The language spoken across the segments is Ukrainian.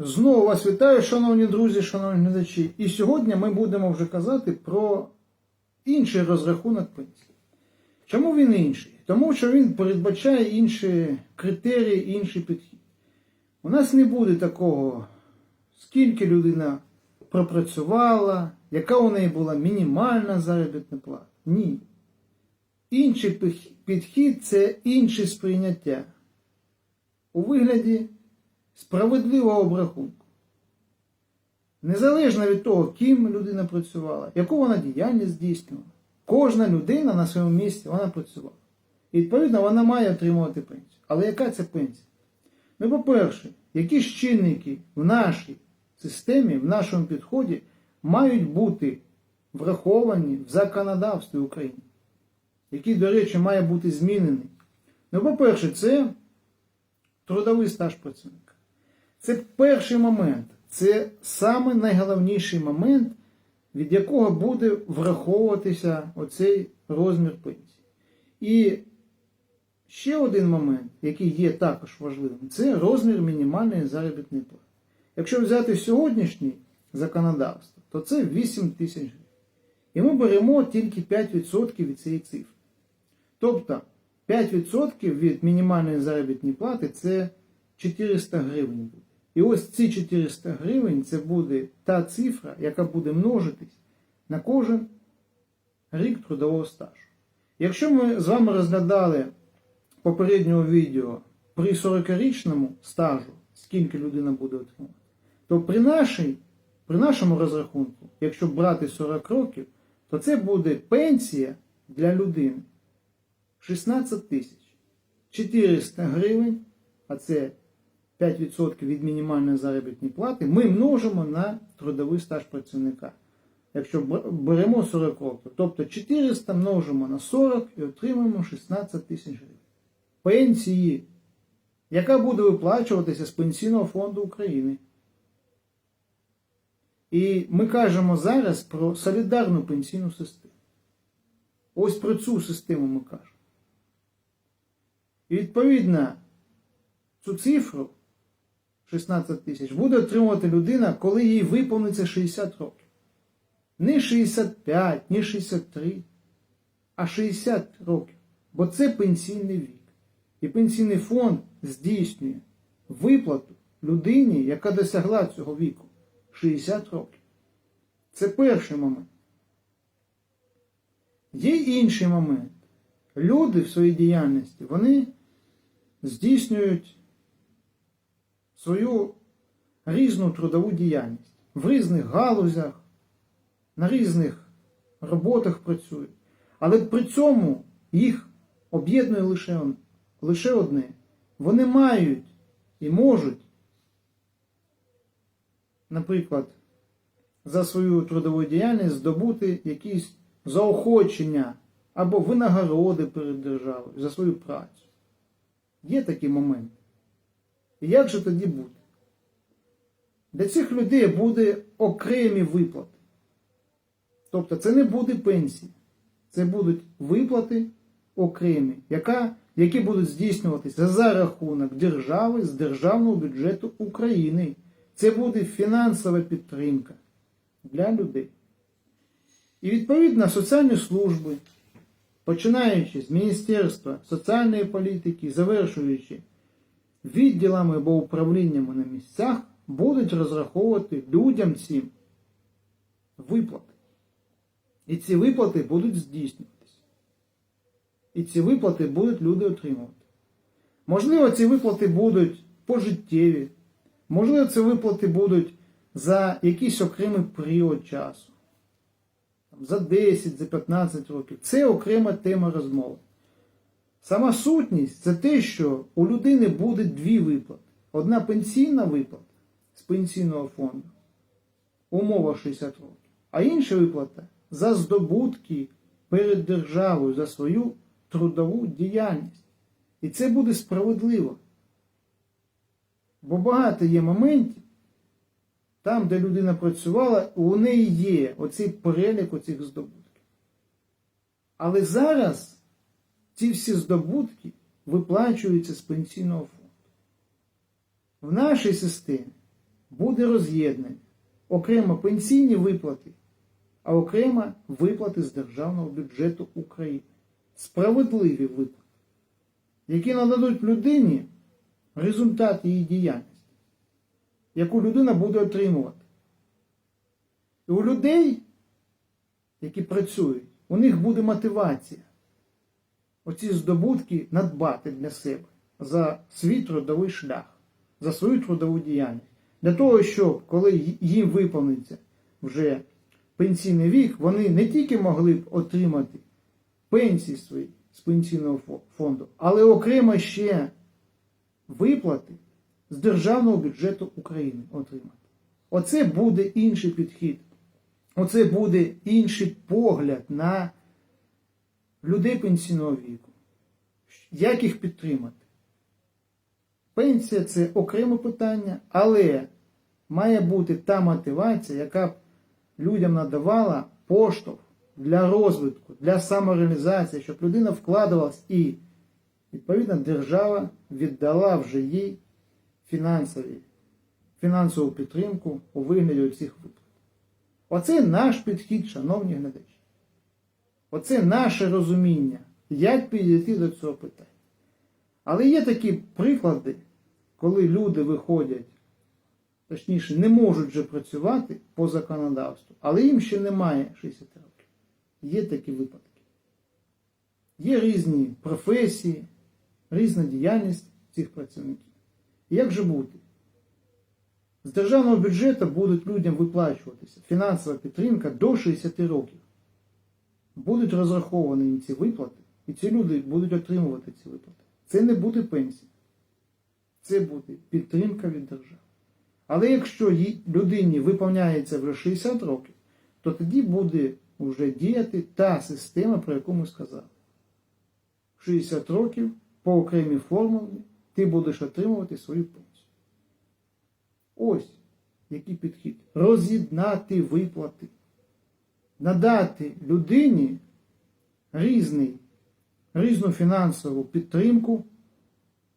Знову вас вітаю, шановні друзі, шановні глядачі. І сьогодні ми будемо вже казати про інший розрахунок пенсії. Чому він інший? Тому що він передбачає інші критерії, інший підхід. У нас не буде такого, скільки людина пропрацювала, яка у неї була мінімальна заробітна плата. Ні. Інший підхід це інше сприйняття у вигляді справедливого обрахунку. Незалежно від того, ким людина працювала, яку вона діяльність здійснювала. Кожна людина на своєму місці вона працювала. І відповідно вона має отримувати пенсію. Але яка це пенсія? Ну, по-перше, які ж чинники в нашій системі, в нашому підході мають бути враховані в законодавстві України, який, до речі, має бути змінений. Ну, по-перше, це трудовий стаж працівника. Це перший момент, це саме найголовніший момент, від якого буде враховуватися оцей розмір пенсії. І ще один момент, який є також важливим, це розмір мінімальної заробітної плати. Якщо взяти сьогоднішнє законодавство, то це 8 тисяч гривень. І ми беремо тільки 5% від цієї цифри. Тобто 5% від мінімальної заробітної плати це 400 гривень буде. І ось ці 400 гривень це буде та цифра, яка буде множитись на кожен рік трудового стажу. Якщо ми з вами розглядали попереднього відео при 40-річному стажу, скільки людина буде отримувати, то при, нашій, при нашому розрахунку, якщо брати 40 років, то це буде пенсія для людини 16 тисяч 400 гривень, а це 5% від мінімальної заробітної плати, ми множимо на трудовий стаж працівника. Якщо беремо 40 років, тобто 400 множимо на 40 і отримуємо 16 тисяч гривень. Пенсії, яка буде виплачуватися з Пенсійного фонду України. І ми кажемо зараз про солідарну пенсійну систему. Ось про цю систему ми кажемо. І відповідно цю цифру 16 тисяч буде отримувати людина, коли їй виповниться 60 років. Не 65, не 63, а 60 років. Бо це пенсійний вік. І пенсійний фонд здійснює виплату людині, яка досягла цього віку 60 років. Це перший момент. Є інший момент. Люди в своїй діяльності вони здійснюють свою різну трудову діяльність в різних галузях, на різних роботах працюють. Але при цьому їх об'єднує лише, лише одне. Вони мають і можуть, наприклад, за свою трудову діяльність здобути якісь заохочення або винагороди перед державою за свою працю. Є такі моменти. І як же тоді буде? Для цих людей буде окремі виплати. Тобто це не буде пенсії, це будуть виплати окремі, яка, які будуть здійснюватися за рахунок держави з державного бюджету України. Це буде фінансова підтримка для людей. І відповідно соціальні служби, починаючи з Міністерства соціальної політики, завершуючи відділами або управліннями на місцях, будуть розраховувати людям цим виплати. І ці виплати будуть здійснюватися. І ці виплати будуть люди отримувати. Можливо, ці виплати будуть пожиттєві, можливо, ці виплати будуть за якийсь окремий період часу. За 10, за 15 років. Це окрема тема розмови. Сама сутність це те, що у людини буде дві виплати. Одна пенсійна виплата з пенсійного фонду, умова 60 років, а інша виплата за здобутки перед державою за свою трудову діяльність. І це буде справедливо. Бо багато є моментів, там, де людина працювала, у неї є оцей перелік оцих здобутків. Але зараз ці всі здобутки виплачуються з пенсійного фонду. В нашій системі буде роз'єднання. Окремо пенсійні виплати, а окремо виплати з державного бюджету України. Справедливі виплати, які нададуть людині результат її діяльності, яку людина буде отримувати. І у людей, які працюють, у них буде мотивація оці здобутки надбати для себе за свій трудовий шлях, за свою трудову діяльність. Для того, щоб коли їм виповниться вже пенсійний вік, вони не тільки могли б отримати пенсії свої з пенсійного фонду, але окремо ще виплати з державного бюджету України отримати. Оце буде інший підхід. Оце буде інший погляд на людей пенсійного віку. Як їх підтримати? Пенсія це окреме питання, але має бути та мотивація, яка б людям надавала поштовх для розвитку, для самореалізації, щоб людина вкладалась і, відповідно, держава віддала вже їй фінансові, фінансову підтримку у вигляді цих виплат. Оце наш підхід, шановні глядачі. Оце наше розуміння, як підійти до цього питання. Але є такі приклади, коли люди виходять, точніше, не можуть вже працювати по законодавству, але їм ще немає 60 років. Є такі випадки. Є різні професії, різна діяльність цих працівників. Як же бути? З державного бюджету будуть людям виплачуватися фінансова підтримка до 60 років. Будуть розраховані ці виплати, і ці люди будуть отримувати ці виплати. Це не буде пенсія. Це буде підтримка від держави. Але якщо людині виповняється вже 60 років, то тоді буде вже діяти та система, про яку ми сказали. 60 років по окремій формулі ти будеш отримувати свою пенсію. Ось який підхід. Роз'єднати виплати. Надати людині різний, різну фінансову підтримку,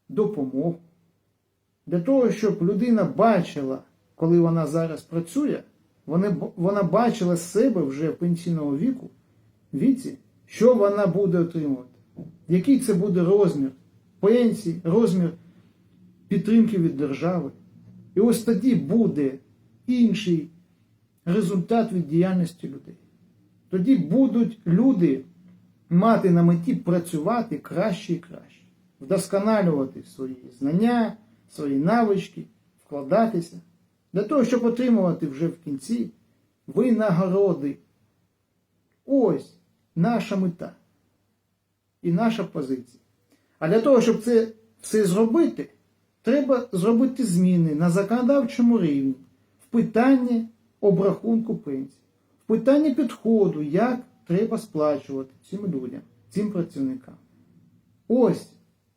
допомогу. Для того, щоб людина бачила, коли вона зараз працює, вона, вона бачила себе вже в пенсійному віку, віці, що вона буде отримувати, який це буде розмір пенсії, розмір підтримки від держави. І ось тоді буде інший результат від діяльності людей. Тоді будуть люди мати на меті працювати краще і краще, вдосконалювати свої знання, свої навички, вкладатися, для того, щоб отримувати вже в кінці винагороди. Ось наша мета і наша позиція. А для того, щоб це все зробити, треба зробити зміни на законодавчому рівні в питанні обрахунку пенсій, в питанні підходу, як треба сплачувати цим людям, цим працівникам. Ось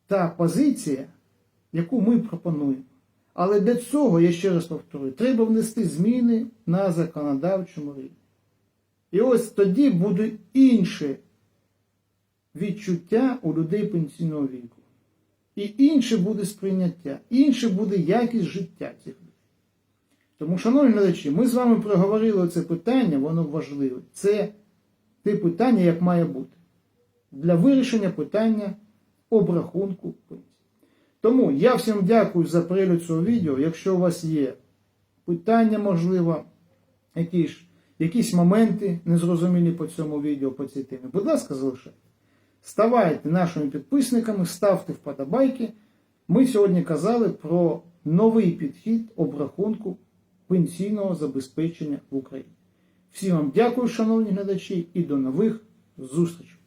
та позиція, яку ми пропонуємо. Але для цього, я ще раз повторюю, треба внести зміни на законодавчому рівні. І ось тоді буде інше відчуття у людей пенсійного віку. І інше буде сприйняття, інше буде якість життя цих. Тому, шановні глядачі, ми з вами проговорили це питання, воно важливе. Це те питання, як має бути, для вирішення питання обрахунку пенсії. Тому я всім дякую за перегляд цього відео. Якщо у вас є питання, можливо, якісь, якісь моменти незрозумілі по цьому відео, по цій темі, будь ласка, залишайте. Ставайте нашими підписниками, ставте вподобайки. Ми сьогодні казали про новий підхід обрахунку пенсійного забезпечення в Україні. Всім вам дякую, шановні глядачі, і до нових зустрічей!